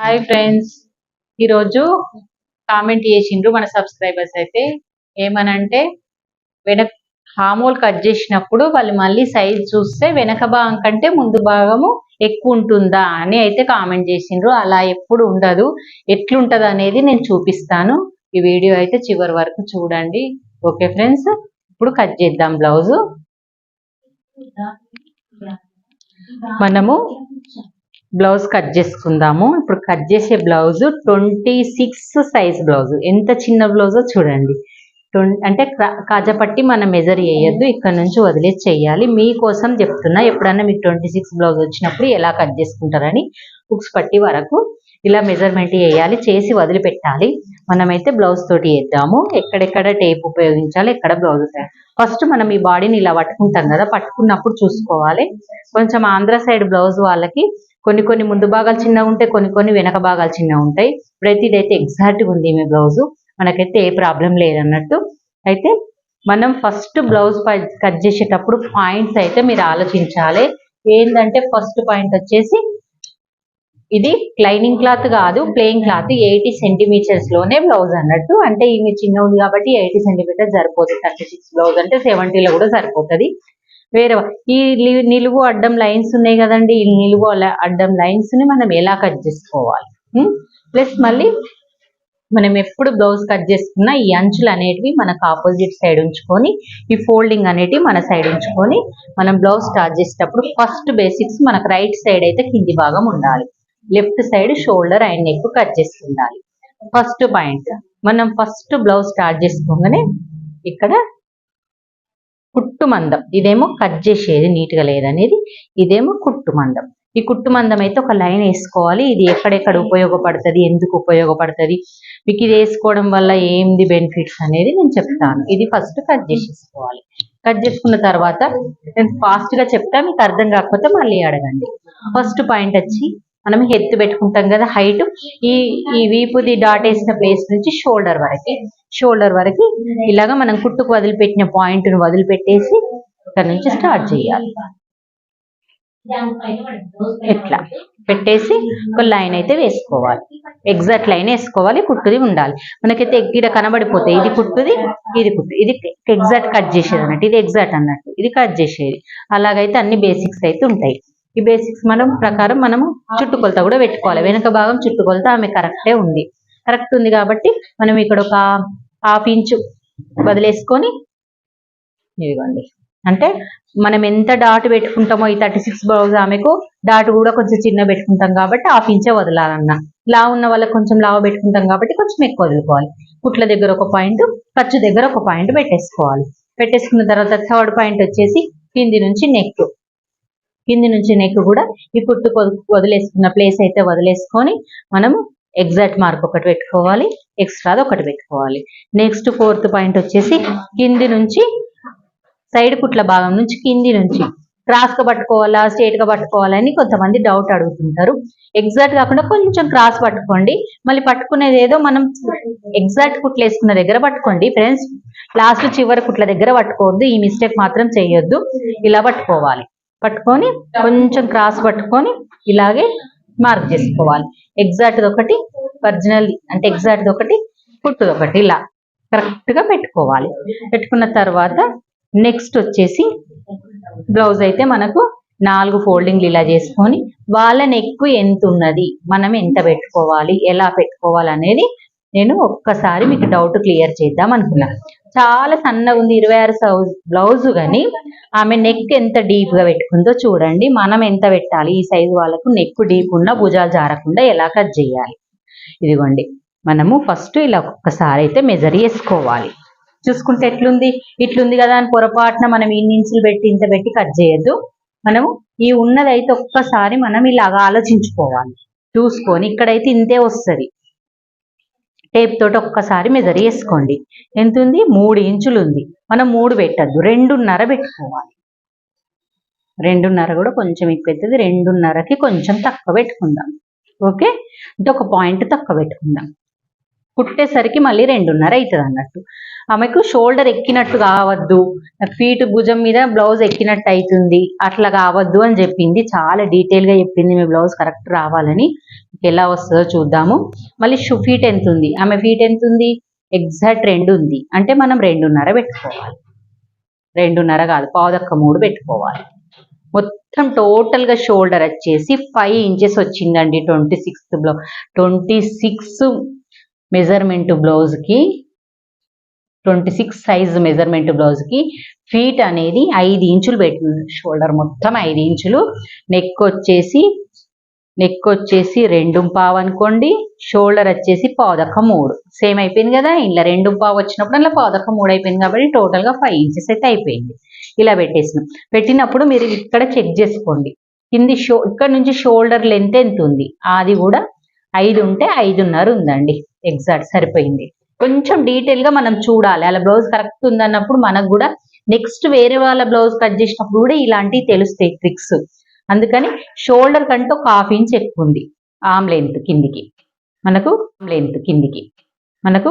Hi friends ఈరోజు comment చేసిండ్రు మన సబ్స్క్రైబర్స్ అయితే. ఏమనంటే వెనక హామోల్ కట్ చేసినప్పుడు వాళ్ళు మళ్ళీ సైజ్ చూస్తే వెనక భాగం కంటే ముందు భాగము ఎక్కువ ఉంటుందా అని అయితే కామెంట్ చేసిండ్రు. అలా ఎప్పుడు ఉండదు. ఎట్లుంటది అనేది నేను చూపిస్తాను. ఈ వీడియో అయితే చివరి వరకు చూడండి. ఓకే ఫ్రెండ్స్ ఇప్పుడు కట్ చేద్దాం బ్లౌజ్ మనము బ్లౌజ్ కట్ చేసుకుందాము. ఇప్పుడు కట్ చేసే blouse twenty six size blouse. ఎంత చిన్న బ్లౌజో చూడండి. అంటే కాజపట్టి కాజాపట్టి మనం మెజర్ చేయొద్దు. ఇక్కడ నుంచి వదిలేసి చేయాలి. మీకోసం చెప్తున్నా ఎప్పుడన్నా మీకు ట్వంటీ సిక్స్ బ్లౌజ్ వచ్చినప్పుడు ఎలా కట్ చేసుకుంటారని బుక్స్ పట్టి వరకు ఇలా మెజర్మెంట్ చేయాలి. చేసి వదిలిపెట్టాలి. మనమైతే బ్లౌజ్ తోటి వేద్దాము ఎక్కడెక్కడ టేప్ ఉపయోగించాలి ఎక్కడ బ్లౌజ్ ఫస్ట్ మనం ఈ బాడీని ఇలా పట్టుకుంటాం కదా. పట్టుకున్నప్పుడు చూసుకోవాలి. కొంచెం ఆంధ్ర సైడ్ బ్లౌజ్ వాళ్ళకి కొన్ని కొన్ని ముందు భాగాలు చిన్నగా ఉంటాయి కొన్ని కొన్ని వెనక భాగాలు చిన్నగా ఉంటాయి. ఇప్పుడైతే ఇదైతే ఎగ్జాక్ట్గా ఉంది మీ బ్లౌజు మనకైతే ఏ ప్రాబ్లం లేదన్నట్టు. అయితే మనం ఫస్ట్ బ్లౌజ్ కట్ చేసేటప్పుడు పాయింట్స్ అయితే మీరు ఆలోచించాలి. ఏంటంటే ఫస్ట్ పాయింట్ వచ్చేసి ఇది లైనింగ్ క్లాత్ కాదు ప్లెయిన్ క్లాత్ ఎయిటీ సెంటీమీటర్స్లోనే బ్లౌజ్ అన్నట్టు. అంటే ఈమె చిన్న ఉంది కాబట్టి ఎయిటీ సెంటీమీటర్స్ సరిపోతుంది. థర్టీ సిక్స్ బ్లౌజ్ అంటే సెవెంటీలో కూడా సరిపోతుంది. వేరే ఈ నిలువు అడ్డం లైన్స్ ఉన్నాయి కదండి. ఈ నిలువు అడ్డం లైన్స్ని మనం ఎలా కట్ చేసుకోవాలి? ప్లస్ మళ్ళీ మనం ఎప్పుడు బ్లౌజ్ కట్ చేసుకున్నా ఈ అంచులు అనేటివి మనకు ఆపోజిట్ సైడ్ ఉంచుకొని ఈ ఫోల్డింగ్ అనేటివి మన సైడ్ ఉంచుకొని మనం బ్లౌజ్ స్టార్ట్ చేసేటప్పుడు ఫస్ట్ బేసిక్స్ మనకు రైట్ సైడ్ అయితే కింది భాగం ఉండాలి. Left side shoulder and neck cut చేసుకుండాలి. First point మనం ఫస్ట్ బ్లౌజ్ స్టార్ట్ చేసుకోగానే ఇక్కడ కుట్టు మందం ఇదేమో కట్ చేసేది నీట్గా లేదనేది ఇదేమో కుట్టు మందం ఈ కుట్టు మందం అయితే ఒక లైన్ వేసుకోవాలి. ఇది ఎక్కడెక్కడ ఉపయోగపడుతుంది? ఎందుకు ఉపయోగపడుతుంది? మీకు ఇది వేసుకోవడం వల్ల ఏంది బెనిఫిట్స్ అనేది నేను చెప్తాను. ఇది ఫస్ట్ కట్ చేసేసుకోవాలి. కట్ చేసుకున్న తర్వాత నేను ఫాస్ట్గా చెప్తా. మీకు అర్థం కాకపోతే మళ్ళీ అడగండి. ఫస్ట్ పాయింట్ వచ్చి మనం ఎత్తు పెట్టుకుంటాం కదా హైట్. ఈ ఈ వీపుది డాట్ వేసిన ప్లేస్ నుంచి షోల్డర్ వరకు షోల్డర్ వరకు ఇలాగా మనం కుట్టుకు వదిలిపెట్టిన పాయింట్ను వదిలిపెట్టేసి ఇక్కడ నుంచి స్టార్ట్ చేయాలి. ఎట్లా? పెట్టేసి ఒక లైన్ అయితే వేసుకోవాలి. ఎగ్జాక్ట్ లైన్ వేసుకోవాలి కుట్టుది ఉండాలి. మనకైతే ఇక్కడ కనబడిపోతాయి ఇది కుట్టుది ఇది కుట్టు ఇది ఎగ్జాక్ట్ కట్ చేసేది అన్నట్టు ఇది ఎగ్జాక్ట్ అన్నట్టు ఇది కట్ చేసేది. అలాగైతే అన్ని బేసిక్స్ అయితే ఉంటాయి. ఈ బేసిక్స్ మనం ప్రకారం మనము చుట్టుకొలత కూడా పెట్టుకోవాలి. వెనక భాగం చుట్టుకొలత ఆమె కరెక్టే ఉంది. కరెక్ట్ ఉంది కాబట్టి మనం ఇక్కడ ఒక హాఫ్ ఇంచు వదిలేసుకొని ఇదిగోండి. అంటే మనం ఎంత డాట్ పెట్టుకుంటామో ఈ థర్టీ సిక్స్ బ్లౌజ్ ఆమెకు డాట్ కూడా కొంచెం చిన్న పెట్టుకుంటాం కాబట్టి హాఫ్ ఇంచే వదలాలన్న. లా ఉన్న వాళ్ళకి కొంచెం లావ పెట్టుకుంటాం కాబట్టి కొంచెం ఎక్కువ వదులుకోవాలి. కుట్ల దగ్గర ఒక పాయింట్ ఖర్చు దగ్గర ఒక పాయింట్ పెట్టేసుకోవాలి. పెట్టేసుకున్న తర్వాత థర్డ్ పాయింట్ వచ్చేసి కింది నుంచి నెక్ కింది నుంచి నెక్ కూడా ఈ కుట్టు వదిలేసుకున్న ప్లేస్ అయితే వదిలేసుకొని మనము ఎగ్జాక్ట్ మార్క్ ఒకటి పెట్టుకోవాలి ఎక్స్ట్రాది ఒకటి పెట్టుకోవాలి. నెక్స్ట్ ఫోర్త్ పాయింట్ వచ్చేసి కింది నుంచి సైడ్ కుట్ల భాగం నుంచి కింది నుంచి క్రాస్గా పట్టుకోవాలా స్ట్రేట్గా పట్టుకోవాలని కొంతమంది డౌట్ అడుగుతుంటారు. ఎగ్జాక్ట్ కాకుండా కొంచెం క్రాస్ పట్టుకోండి. మళ్ళీ పట్టుకునేది ఏదో మనం ఎగ్జాక్ట్ కుట్లు వేసుకున్న దగ్గర పట్టుకోండి. ఫ్రెండ్స్ లాస్ట్ చివరి కుట్ల దగ్గర పట్టుకోవద్దు. ఈ మిస్టేక్ మాత్రం చేయొద్దు. ఇలా పట్టుకోవాలి. పట్టుకొని కొంచెం క్రాస్ పట్టుకొని ఇలాగే మార్క్ చేసుకోవాలి. ఎగ్జాక్ట్ ఒకటి ఒరిజినల్ అంటే ఎగ్జాక్ట్ ఒకటి కుట్టుది ఒకటి ఇలా. కరెక్ట్గా పెట్టుకోవాలి. పెట్టుకున్న తర్వాత నెక్స్ట్ వచ్చేసి బ్లౌజ్ అయితే మనకు నాలుగు ఫోల్డింగ్లు ఇలా చేసుకొని వాళ్ళ నెక్ ఎంత ఉన్నది మనం ఎంత పెట్టుకోవాలి ఎలా పెట్టుకోవాలి అనేది నేను ఒక్కసారి మీకు డౌట్ క్లియర్ చేద్దాం అనుకున్నా. చాలా సన్నగా ఉంది ఇరవై ఆరు సౌజ్ బ్లౌజ్ కానీ ఆమె నెక్ ఎంత డీప్గా పెట్టుకుందో చూడండి. మనం ఎంత పెట్టాలి? ఈ సైజు వాళ్ళకు నెక్ డీప్ ఉన్న భుజాలు జారకుండా ఎలా కట్ చేయాలి? ఇదిగోండి. మనము ఫస్ట్ ఇలా ఒక్కసారి అయితే మెజర్ చేసుకోవాలి. చూసుకుంటే ఎట్లుంది? ఇట్లుంది కదా అని పొరపాటున మనం ఇన్ని ఇంచులు పెట్టి ఇంత పెట్టి కట్ చేయొద్దు. మనము ఈ ఉన్నదైతే ఒక్కసారి మనం ఇలాగా ఆలోచించుకోవాలి. చూసుకొని ఇక్కడైతే ఇంతే వస్తుంది. టేప్ తోటి ఒక్కసారి మెజర్ చేసుకోండి. ఎంత ఉంది మూడు ఇంచులు ఉంది మనం మూడు పెట్టద్దు. రెండున్నర పెట్టుకోవాలి. రెండున్నర కూడా కొంచెం ఎక్కువ రెండున్నరకి కొంచెం తక్కువ పెట్టుకుందాం. ఓకే? అంటే ఒక పాయింట్ తక్కువ పెట్టుకుందాం. కుట్టేసరికి మళ్ళీ రెండున్నర అవుతుంది అన్నట్టు. ఆమెకు షోల్డర్ ఎక్కినట్టు కావద్దు. ఫీట్ భుజం మీద బ్లౌజ్ ఎక్కినట్టు అవుతుంది అట్లా కావద్దు అని చెప్పింది. చాలా డీటెయిల్గా చెప్పింది. మీ బ్లౌజ్ కరెక్ట్ రావాలని. ఎలా వస్తుందో చూద్దాము. మళ్ళీ షూ ఫీట్ ఎంత ఉంది? ఆమె ఫీట్ ఎంత ఉంది? ఎగ్జాక్ట్ రెండు ఉంది. అంటే మనం రెండున్నర పెట్టుకోవాలి. రెండున్నర కాదు పావుదక్క మూడు పెట్టుకోవాలి. మొత్తం టోటల్గా షోల్డర్ వచ్చేసి ఫైవ్ ఇంచెస్ వచ్చిందండి twenty sixth blouse twenty six measurement బ్లౌజ్కి ట్వంటీ సిక్స్ సైజ్ మెజర్మెంట్ బ్లౌజ్కి ఫీట్ అనేది ఐదు ఇంచులు పెట్టింది షోల్డర్ మొత్తం ఐదు ఇంచులు. నెక్ వచ్చేసి నెక్ వచ్చేసి రెండు పావు అనుకోండి షోల్డర్ వచ్చేసి పావుదక్క మూడు. సేమ్ అయిపోయింది కదా ఇలా రెండు పావు వచ్చినప్పుడు అలా పావుదక్క మూడు అయిపోయింది కాబట్టి టోటల్గా ఫైవ్ ఇంచెస్ అయితే అయిపోయింది. ఇలా పెట్టేసినాం. పెట్టినప్పుడు మీరు ఇక్కడ చెక్ చేసుకోండి. కింది షో ఇక్కడ నుంచి షోల్డర్ లెంత్ ఎంత ఉంది? అది కూడా ఐదు ఉంటే ఐదున్నర ఉందండి. ఎగ్జాక్ట్ సరిపోయింది. కొంచెం డీటెయిల్గా మనం చూడాలి. అలా బ్లౌజ్ కరెక్ట్ ఉందన్నప్పుడు మనకు కూడా నెక్స్ట్ వేరే వాళ్ళ బ్లౌజ్ కట్ చేసినప్పుడు కూడా ఇలాంటివి తెలుస్తాయి ట్రిక్స్. అందుకని షోల్డర్ కంటే ఒక హాఫ్ ఇంచ్ ఎక్కువ ఉంది ఆమ్ లెంత్ కిందికి. మనకు లెంత్ కిందికి. మనకు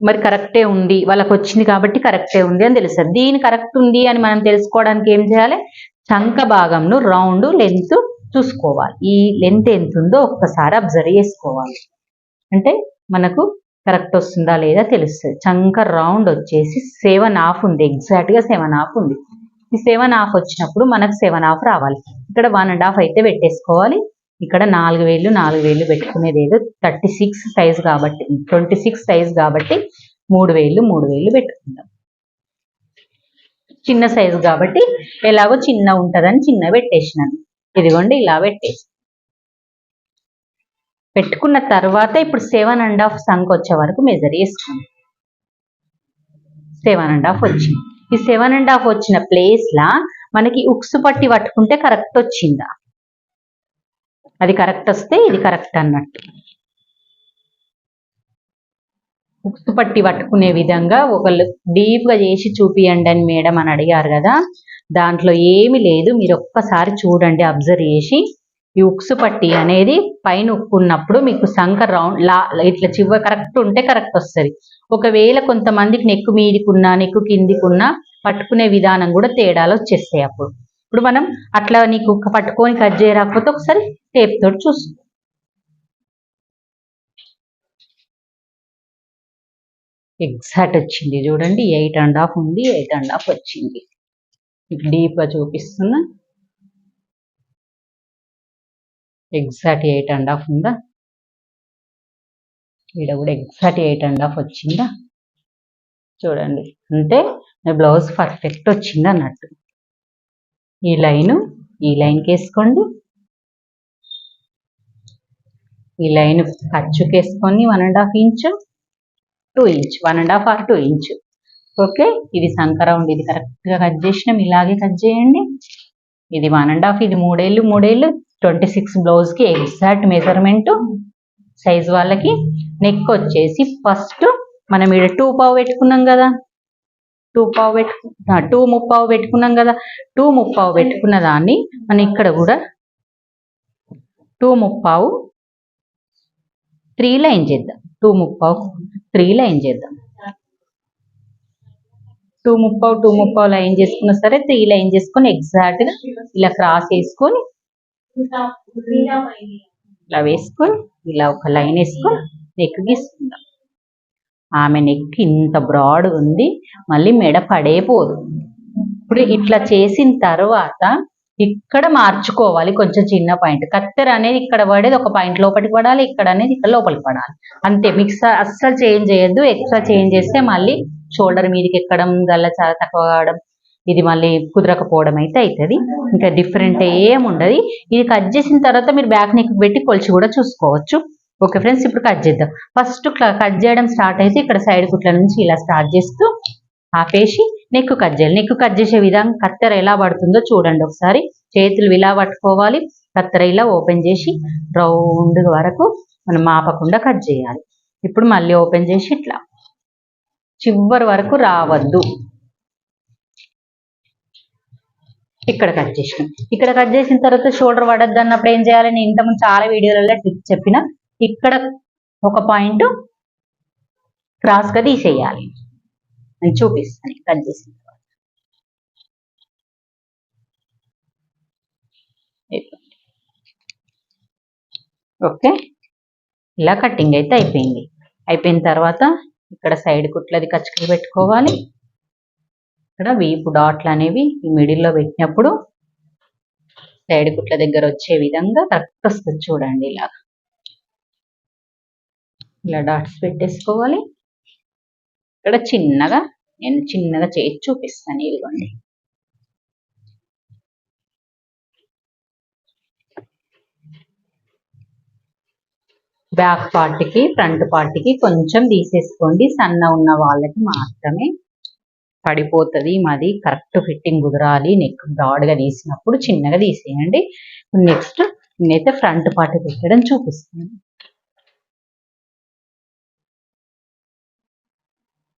మరి కరెక్టే ఉంది వాళ్ళకి వచ్చింది కాబట్టి కరెక్టే ఉంది అని తెలుస్తుంది. దీని కరెక్ట్ ఉంది అని మనం తెలుసుకోవడానికి ఏం చేయాలి? చంక భాగంను రౌండ్ లెంత్ చూసుకోవాలి. ఈ లెంత్ ఎంత ఉందో ఒక్కసారి అబ్జర్వ్ చేసుకోవాలి. అంటే మనకు కరెక్ట్ వస్తుందా లేదా తెలుస్తుంది. చంక రౌండ్ వచ్చేసి సెవెన్ హాఫ్ ఉంది. ఎగ్జాక్ట్గా సెవెన్ హాఫ్ ఉంది. ఈ సెవెన్ హాఫ్ వచ్చినప్పుడు మనకు సెవెన్ హాఫ్ రావాలి. ఇక్కడ వన్ అండ్ హాఫ్ అయితే పెట్టేసుకోవాలి. ఇక్కడ నాలుగు వేలు నాలుగు వేలు పెట్టుకునేది ఏదో థర్టీ సిక్స్ సైజ్ కాబట్టి ట్వంటీ సిక్స్ సైజ్ కాబట్టి మూడు వేలు మూడు వేలు పెట్టుకుందాం చిన్న సైజు కాబట్టి ఎలాగో చిన్న ఉంటుందని చిన్న పెట్టేసినాను. ఇదిగోండి ఇలా పెట్టేసి పెట్టుకున్న తర్వాత ఇప్పుడు సెవెన్ అండ్ హాఫ్ సంక్ వచ్చే వరకు మెజర్ చేసుకోండి సెవెన్ అండ్ హాఫ్ వచ్చింది. ఈ సెవెన్ అండ్ హాఫ్ వచ్చిన ప్లేస్ లా మనకి ఉక్స్ పట్టి పట్టుకుంటే కరెక్ట్ వచ్చిందా? అది కరెక్ట్ వస్తే ఇది కరెక్ట్ అన్నట్టు. ఉక్స్ పట్టి పట్టుకునే విధంగా ఒకళ్ళు డీప్గా చేసి చూపియండి అని మేడం అని అడిగారు కదా. దాంట్లో ఏమి లేదు. మీరు ఒక్కసారి చూడండి అబ్జర్వ్ చేసి ఈ ఉక్సు పట్టి అనేది పైన ఉక్కున్నప్పుడు మీకు సంఖ రౌండ్ లా ఇట్లా చివ కరెక్ట్ ఉంటే కరెక్ట్ వస్తుంది. ఒకవేళ కొంతమందికి నెక్కు మీదికున్నా నెక్కు కిందికున్నా పట్టుకునే విధానం కూడా తేడాలు వచ్చేస్తాయి అప్పుడు. ఇప్పుడు మనం అట్లా నీకు పట్టుకొని కట్ చేయరాకపోతే ఒకసారి టేప్ తోటి చూసుకో. ఎగ్జాక్ట్ వచ్చింది చూడండి. ఎయిట్ అండ్ హాఫ్ ఉంది ఎయిట్ అండ్ హాఫ్ వచ్చింది. డీప్గా చూపిస్తున్నా. ఎగ్జాక్ట్ ఎయిట్ అండ్ హాఫ్ ఉందా? ఈడ కూడా ఎగ్జాక్ట్ ఎయిట్ అండ్ హాఫ్ వచ్చిందా? చూడండి. అంటే బ్లౌజ్ పర్ఫెక్ట్ వచ్చింది అన్నట్టు. ఈ లైను ఈ లైన్కి వేసుకోండి. ఈ లైన్ ఖర్చుకి వేసుకొని one and half inch two inch one and half or two inch. Okay? ఇది సంకరౌండ్ ఇది కరెక్ట్గా కట్ చేసినాం. ఇలాగే కట్ చేయండి. ఇది వన్ అండ్ హాఫ్ ఇది మూడేళ్ళు మూడేళ్ళు ట్వంటీ సిక్స్ బ్లౌజ్కి ఎగ్జాక్ట్ మెజర్మెంట్ సైజ్ వాళ్ళకి నెక్ వచ్చేసి ఫస్ట్ మనం ఇక్కడ టూ పావు పెట్టుకున్నాం కదా. టూ పావు పెట్టు టూ ముప్పావు పెట్టుకున్నాం కదా. టూ ముప్పావు పెట్టుకున్న దాన్ని మనం ఇక్కడ కూడా టూ ముప్పావు త్రీ లైన్ చేద్దాం. టూ ముప్పావు త్రీ లైన్ చేద్దాం. టూ ముప్పావు టూ ముప్పావు లైన్ చేసుకున్నా సరే త్రీ లైన్ చేసుకొని ఎగ్జాక్ట్గా ఇలా క్రాస్ వేసుకొని ఇలా వేసుకొని ఇలా ఒక లైన్ వేసుకొని నెక్ గీసుకుందాం. ఆమె నెక్ ఇంత బ్రాడ్ ఉంది మళ్ళీ మెడ పడేపోదు. ఇప్పుడు ఇట్లా చేసిన తర్వాత ఇక్కడ మార్చుకోవాలి కొంచెం చిన్న పాయింట్ కత్తెర అనేది ఇక్కడ పడేది ఒక పాయింట్ లోపలికి పడాలి ఇక్కడ అనేది ఇక్కడ లోపలికి పడాలి. అంతే మిక్స్ అస్సలు చేంజ్ చేయొద్దు ఎక్స్ట్రా చేంజ్ చేస్తే మళ్ళీ షోల్డర్ మీదకి ఎక్కడం గల్ల చాలా తక్కువ కావడం ఇది మళ్ళీ కుదరకపోవడం అయితే అవుతుంది ఇంకా డిఫరెంట్ ఏం ఉండదు ఇది కట్ చేసిన తర్వాత మీరు బ్యాక్ నెక్ పెట్టి కొలిచి కూడా చూసుకోవచ్చు. ఓకే ఫ్రెండ్స్ ఇప్పుడు కట్ చేద్దాం. ఫస్ట్ కట్ చేయడం స్టార్ట్ అయితే ఇక్కడ సైడ్ కుట్ల నుంచి ఇలా స్టార్ట్ చేస్తూ ఆపేసి నెక్ కట్ చేయాలి. నెక్ కట్ చేసే విధంగా కత్తెర ఎలా పడుతుందో చూడండి ఒకసారి. చేతులు ఇలా పట్టుకోవాలి. కత్తెర ఇలా ఓపెన్ చేసి రౌండ్ వరకు మనం ఆపకుండా కట్ చేయాలి. ఇప్పుడు మళ్ళీ ఓపెన్ చేసి ఇట్లా చివరి వరకు రావద్దు. ఇక్కడ కట్ చేసినాం. ఇక్కడ కట్ చేసిన తర్వాత షోల్డర్ పడద్దు అన్నప్పుడు ఏం చేయాలి? నేను ఇంతకుముందు చాలా వీడియోలలో ట్రిక్ చెప్పిన. ఇక్కడ ఒక పాయింట్ క్రాస్గా తీసేయాలి. నేను చూపిస్తాను. కట్ చేసిన తర్వాత. ఓకే. ఇలా కటింగ్ అయితే అయిపోయింది. అయిపోయిన తర్వాత ఇక్కడ సైడ్ కుట్లది కచ్చకలు పెట్టుకోవాలి. ఇక్కడ వీపు డాట్లు అనేవి ఈ మిడిల్లో పెట్టినప్పుడు సైడ్ కుట్ల దగ్గర వచ్చే విధంగా కరెక్ట్ వస్తుంది చూడండి ఇలా. ఇలా డాట్స్ పెట్టేసుకోవాలి. ఇక్కడ చిన్నగా నేను చిన్నగా చేసి చూపిస్తాను ఇదిగోండి. బ్యాక్ పార్ట్కి ఫ్రంట్ పార్ట్కి కొంచెం తీసేసుకోండి. సన్న ఉన్న వాళ్ళకి మాత్రమే పడిపోతుంది మాది కరెక్ట్ ఫిట్టింగ్ కుదరాలి. నెక్ బ్రాడ్గా తీసినప్పుడు చిన్నగా తీసేయండి. నెక్స్ట్ నేనైతే ఫ్రంట్ పార్ట్ పెట్టడం చూపిస్తాను.